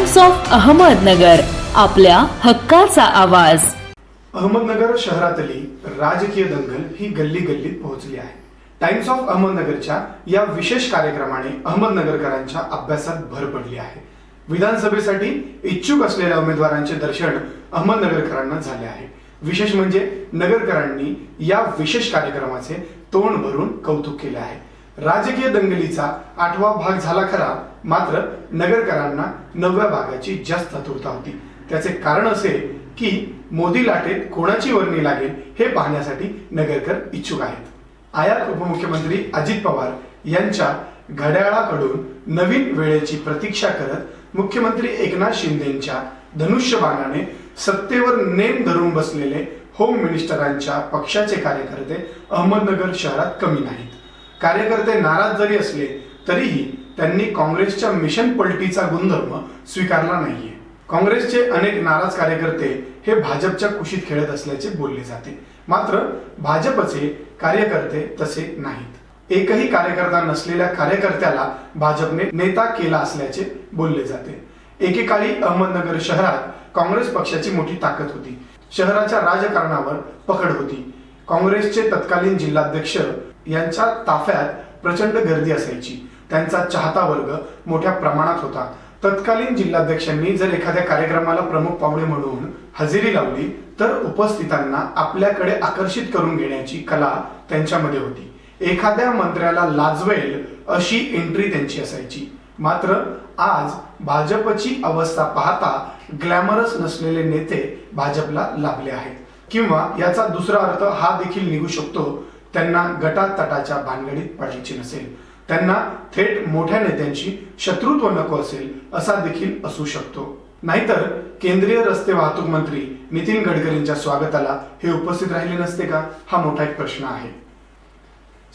Times of Ahmednagar आपल्या हक्काचा आवाज. अहमदनगर शहरातली राजकीय दंगल ही गल्ली गल्लीत पोहोचली आहे. टाइम्स ऑफ अहमदनगरच्या या विशेष कार्यक्रमाने अहमदनगरकरांच्या अभ्यासात भर पडली आहे. विधानसभेसाठी इच्छुक असलेल्या उमेदवारांचे दर्शन अहमदनगरकरांना झाले आहे. विशेष म्हणजे नगरकरांनी या विशेष कार्यक्रमाचे तोंड भरून कौतुक केले आहे. राजकीय दंगलीचा आठवा भाग झाला खरा. मात्र नगरकरांना नवव्या भागाची जास्त आतुरता होती. त्याचे कारण असे की मोदी लाटेत कोणाची वर्णी लागेल हे पाहण्यासाठी नगरकर इच्छुक आहेत. आयात उपमुख्यमंत्री अजित पवार यांच्या घड्याळाकडून नवीन वेळेची प्रतीक्षा करत मुख्यमंत्री एकनाथ शिंदेच्या धनुष्यबाणाने सत्तेवर नेम धरून बसलेले होम मिनिस्टरांच्या पक्षाचे कार्यकर्ते अहमदनगर शहरात कमी नाही कार्यकर्ते नाराज जरी असले तरीही त्यांनी काँग्रेसच्या मिशन पलटीचा गुणधर्म स्वीकारला नाहीये. काँग्रेसचे अनेक नाराज कार्यकर्ते हे भाजपच्या कुशीत खेळत असल्याचे बोलले जाते. मात्र भाजपचे कार्यकर्ते तसे नाहीत. एकही कार्यकर्ता नसलेल्या कार्यकर्त्याला भाजपने नेता केला असल्याचे बोलले जाते. एकेकाळी अहमदनगर शहरात काँग्रेस पक्षाची मोठी ताकद होती. शहराच्या राजकारणावर पकड होती. काँग्रेसचे तत्कालीन जिल्हाध्यक्ष यांच्या ताफ्यात प्रचंड गर्दी असायची. त्यांचा चाहता वर्ग मोठ्या प्रमाणात होता. तत्कालीन जिल्हाध्यक्षांनी जर एखाद्या कार्यक्रमाला प्रमुख पाहुणे म्हणून हजेरी लावली तर उपस्थितांना आपल्याकडे आकर्षित करून घेण्याची कला त्यांच्यामध्ये होती. एखाद्या मंत्र्याला लाजवेल अशी एंट्री त्यांची असायची. मात्र आज भाजपची अवस्था पाहता ग्लॅमरस नसलेले नेते भाजपला लाभले आहेत. किंवा याचा दुसरा अर्थ हा देखील निघू शकतो त्यांना गटातटाच्या भानगडीत पडायची नसेल. त्यांना थेट मोठ्या नेत्यांशी शत्रुत्व नको असेल असा देखील असू शकतो. नाहीतर केंद्रीय रस्ते वाहतूक मंत्री नितीन गडकरींच्या स्वागताला हे उपस्थित राहिले नसते का? हा मोठा एक प्रश्न आहे.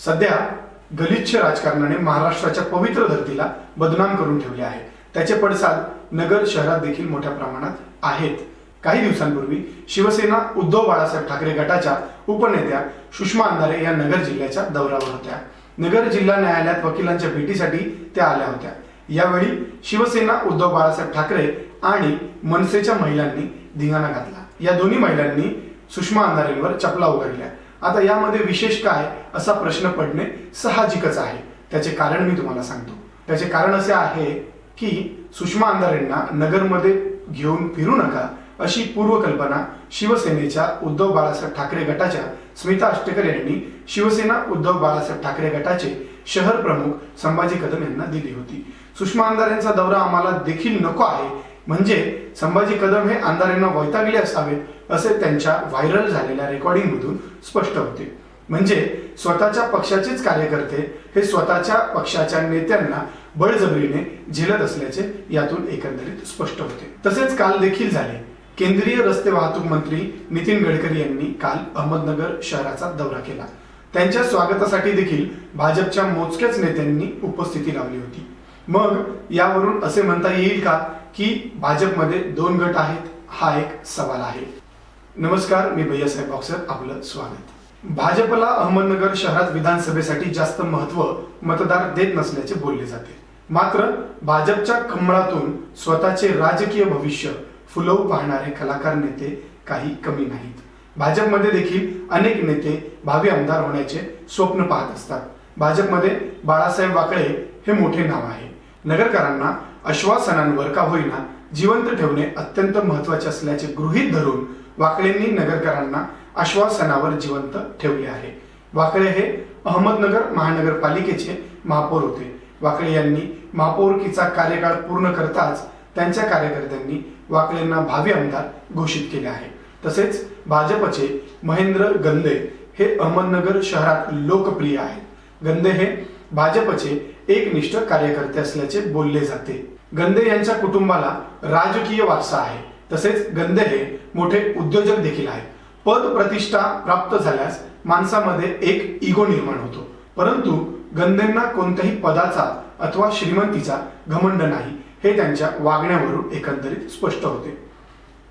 सध्या गलिच्छ राजकारणाने महाराष्ट्राच्या पवित्र धर्तीला बदनाम करून ठेवले आहे. त्याचे पडसाद नगर शहरात देखील मोठ्या प्रमाणात आहेत. काही दिवसांपूर्वी शिवसेना उद्धव बाळासाहेब ठाकरे गटाच्या उपनेत्या सुषमा अंधारे या नगर जिल्ह्याच्या दौऱ्यावर होत्या. नगर जिल्हा न्यायालयात वकिलांच्या भेटीसाठी त्या आल्या होत्या. यावेळी शिवसेना उद्धव बाळासाहेब ठाकरे आणि मनसेच्या महिलांनी धिंगाणा घातला. या दोन्ही महिलांनी सुषमा अंधारेंवर चपला उघडल्या. आता यामध्ये विशेष काय असा प्रश्न पडणे साहजिकच आहे. त्याचे कारण मी तुम्हाला सांगतो. त्याचे कारण असे आहे की सुषमा अंधारेंना नगरमध्ये घेऊन फिरू नका अशी पूर्वकल्पना शिवसेनेच्या उद्धव बाळासाहेब ठाकरे गटाच्या स्मिता अष्टेकर यांनी शिवसेना उद्धव बाळासाहेब ठाकरे गटाचे शहर प्रमुख संभाजी कदम यांना दिली होती. सुषमा अंधारेंचा दौरा आम्हाला देखील नको आहे. म्हणजे संभाजी कदम हे अंधारेंना वैतागले असावेत असे त्यांच्या व्हायरल झालेल्या रेकॉर्डिंग मधून स्पष्ट होते. म्हणजे स्वतःच्या पक्षाचेच कार्यकर्ते हे स्वतःच्या पक्षाच्या नेत्यांना बळजबरीने झेलत असल्याचे यातून एकंदरीत स्पष्ट होते. तसेच काल देखील झाले. केंद्रीय रस्ते वाहतूक मंत्री नितीन गडकरी यांनी काल अहमदनगर शहराचा दौरा केला. त्यांच्या स्वागतासाठी देखील भाजपच्या मोजक्याच नेत्यांनी उपस्थिती लावली होती. मग यावरून असे म्हणता येईल का की भाजपमध्ये दोन गट आहेत? हा एक सवाल आहे. नमस्कार मी भैयासाहेब बॉक्सर आपलं स्वागत. भाजपला अहमदनगर शहरात विधानसभेसाठी जास्त महत्त्व मतदार देत नसल्याचे बोलले जाते. मात्र भाजपच्या कमळातून स्वतःचे राजकीय भविष्य फुलवू पाहणारे कलाकार नेते काही कमी नाहीत. भाजपमध्ये देखील अनेक नेते भावी आमदार होण्याचे स्वप्न पाहत असतात. भाजपमध्ये बाळासाहेब वाकळे हे मोठे नाव आहे. नगरकरांना आश्वासनांवर का होईना जिवंत ठेवणे अत्यंत महत्त्वाचे असल्याचे गृहीत धरून वाकळेंनी नगरकरांना आश्वासनावर जिवंत ठेवले आहे. वाकळे हे अहमदनगर महानगरपालिकेचे महापौर होते. वाकळे यांनी महापौरकीचा कार्यकाळ पूर्ण करताच त्यांच्या कार्यकर्त्यांनी वाकलेंना भावी आमदार घोषित केले आहे. तसेच भाजपचे महेंद्र गंदे हे अहमदनगर शहरात लोकप्रिय आहेत. गंदे हे भाजपचे एकनिष्ठ कार्यकर्ते असल्याचे बोलले जाते. गंदे यांच्या कुटुंबाला राजकीय वारसा आहे. तसेच गंदे हे मोठे उद्योजक देखील आहेत. पद प्रतिष्ठा प्राप्त झाल्यास माणसामध्ये एक इगो निर्माण होतो. परंतु गंदेंना कोणत्याही पदाचा अथवा श्रीमंतीचा घमंड नाही. हे त्यांच्या वागण्यावरून एकंदरीत स्पष्ट होते.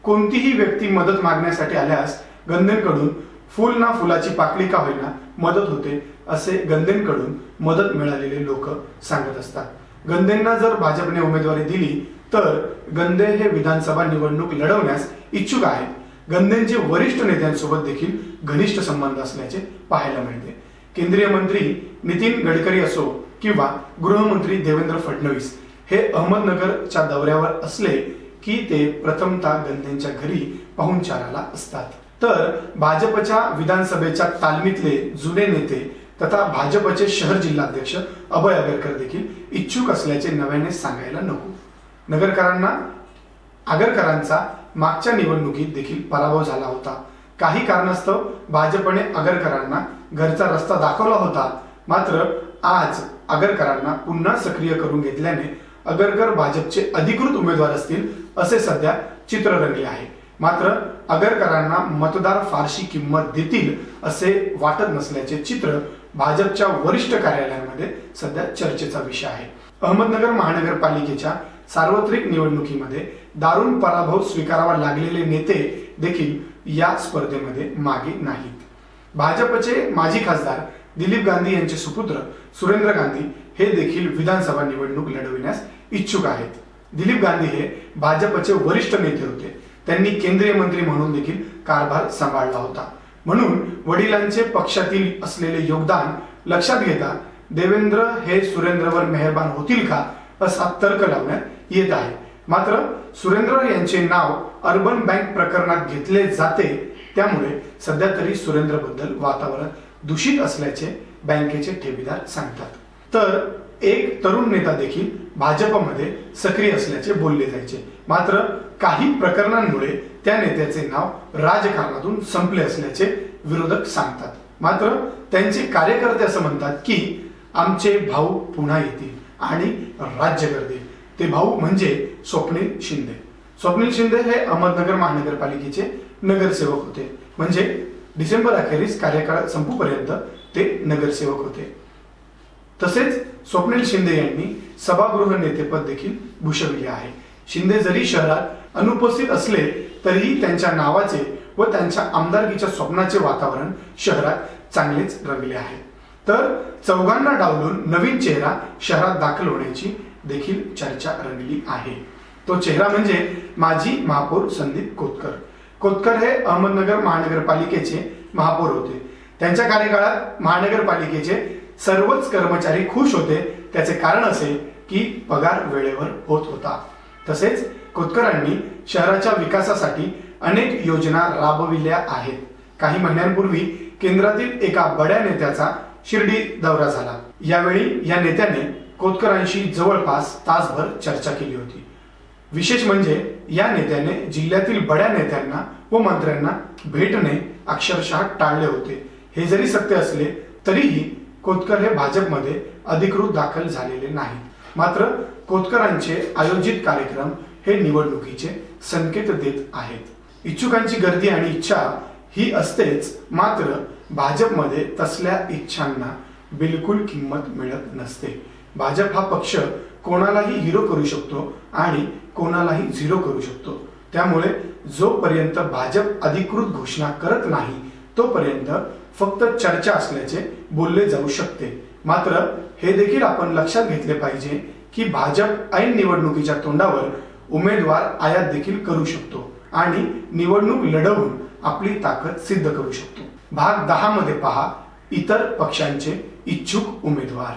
कोणतीही व्यक्ती मदत मागण्यासाठी आल्यास गंधेंकडून फुल ना फुलाची पाकळी का होईना मदत होते असे गंधेंकडून मदत मिळालेले लोक सांगत असतात. गंधेंना जर भाजपने उमेदवारी दिली तर गंदे हे विधानसभा निवडणूक लढवण्यास इच्छुक आहेत. गंधेंचे वरिष्ठ नेत्यांसोबत देखील घनिष्ठ संबंध असल्याचे पाहायला मिळते. केंद्रीय मंत्री नितीन गडकरी असो किंवा गृहमंत्री देवेंद्र फडणवीस हे अहमदनगरच्या दौऱ्यावर असले की ते प्रथमतः गंधेंच्या घरी पाहुणचाराला असतात. तर भाजपच्या विधानसभेच्या तालमीतले जुने नेते तथा भाजपचे शहर जिल्हाध्यक्ष अभय आगरकर देखील इच्छुक असल्याचे नव्याने सांगायला नको. नगरकरांना आगरकरांचा मागच्या निवडणुकीत देखील पराभव झाला होता. काही कारणास्तव भाजपने आगरकरांना घरचा रस्ता दाखवला होता. मात्र आज आगरकरांना पुन्हा सक्रिय करून घेतल्याने अगरकर भाजपचे अधिकृत उमेदवार असतील असे सध्या चित्र रंगले आहे. मात्र अगरकरांना मतदार फारशी किंमत देतील असे वाटत नसल्याचे चित्र भाजपच्या वरिष्ठ कार्यालयांमध्ये सध्या चर्चेचा विषय आहे. अहमदनगर महानगरपालिकेच्या सार्वत्रिक निवडणुकीमध्ये दारुण पराभव स्वीकारावा लागलेले नेते देखील या स्पर्धेमध्ये मागे नाहीत. भाजपचे माजी खासदार दिलीप गांधी यांचे सुपुत्र सुरेंद्र गांधी हे देखील विधानसभा निवडणूक लढविण्यास इच्छुक आहेत. दिलीप गांधी हे भाजपचे वरिष्ठ नेते होते. त्यांनी केंद्रीय मंत्री म्हणून देखील कारभार सांभाळला होता. म्हणून वडिलांचे पक्षातील असलेले योगदान लक्षात घेता देवेंद्र हे सुरेंद्रवर मेहरबान होतील का असा तर्क लावण्यात येत आहे. मात्र सुरेंद्र यांचे नाव अर्बन बँक प्रकरणात घेतले जाते. त्यामुळे सध्या तरी सुरेंद्रबद्दल वातावरण दूषित असल्याचे बँकेचे ठेवीदार सांगतात. तर एक तरुण नेता देखील भाजपमध्ये सक्रिय असल्याचे बोलले जायचे. मात्र काही प्रकरणांमुळे त्या नेत्याचे नाव राजकारणातून संपले असल्याचे विरोधक सांगतात. मात्र त्यांचे कार्यकर्ते असं म्हणतात की आमचे भाऊ पुन्हा येतील आणि राज्य करतील. ते भाऊ म्हणजे स्वप्नील शिंदे. स्वप्नील शिंदे हे अहमदनगर महानगरपालिकेचे नगरसेवक होते. म्हणजे डिसेंबर अखेरीस कार्यकाळ संपूपर्यंत ते नगरसेवक होते. तसेच स्वप्नील शिंदे यांनी सभागृह नेतेपद देखील भूषविले आहे. शिंदे जरी शहरात अनुपस्थित असले तरीही त्यांच्या नावाचे व त्यांच्या आमदारकीच्या स्वप्नाचे वातावरण शहरात चांगलेच रंगले आहे. तर चौघांना डावलून नवीन चेहरा शहरात दाखल होण्याची देखील चर्चा रंगली आहे. तो चेहरा म्हणजे माजी महापौर संदीप कोतकर. कोतकर हे अहमदनगर महानगरपालिकेचे महापौर होते. त्यांच्या कार्यकाळात महानगरपालिकेचे सर्वच कर्मचारी खुश होते. त्याचे कारण असे की पगार वेळेवर होत होता. तसेच कोतकरांनी शहराच्या विकासासाठी अनेक योजना राबविल्या आहेत. काही महिन्यांपूर्वी केंद्रातील एका बड्या नेत्याचा शिर्डी दौरा झाला. यावेळी या नेत्याने कोतकरांशी जवळपास तासभर चर्चा केली होती. विशेष म्हणजे या नेत्याने जिल्ह्यातील बड्या नेत्यांना व मंत्र्यांना भेटणे अक्षरशः टाळले होते. हे जरी सत्य असले तरीही कोतकर हे भाजपमध्ये अधिकृत दाखल झालेले नाही. मात्र कोतकरांचे आयोजित कार्यक्रम हे निवडणुकीचे संकेत देत आहेत. इच्छुकांची गर्दी आणि इच्छा ही असतेच मात्र भाजपमध्ये तसल्या इच्छांना बिलकुल किंमत मिळत नसते. भाजप हा पक्ष कोणालाही हिरो करू शकतो आणि कोणालाही झिरो करू शकतो. त्यामुळे जोपर्यंत भाजप अधिकृत घोषणा करत नाही तोपर्यंत फक्त चर्चा असल्याचे बोलले जाऊ शकते. मात्र हे देखील आपण लक्षात घेतले पाहिजे की भाजप ऐन निवडणुकीच्या तोंडावर उमेदवार आयात देखील करू शकतो आणि निवडणूक लढवून आपली ताकद सिद्ध करू शकतो. भाग दहा मध्ये पहा इतर पक्षांचे इच्छुक उमेदवार.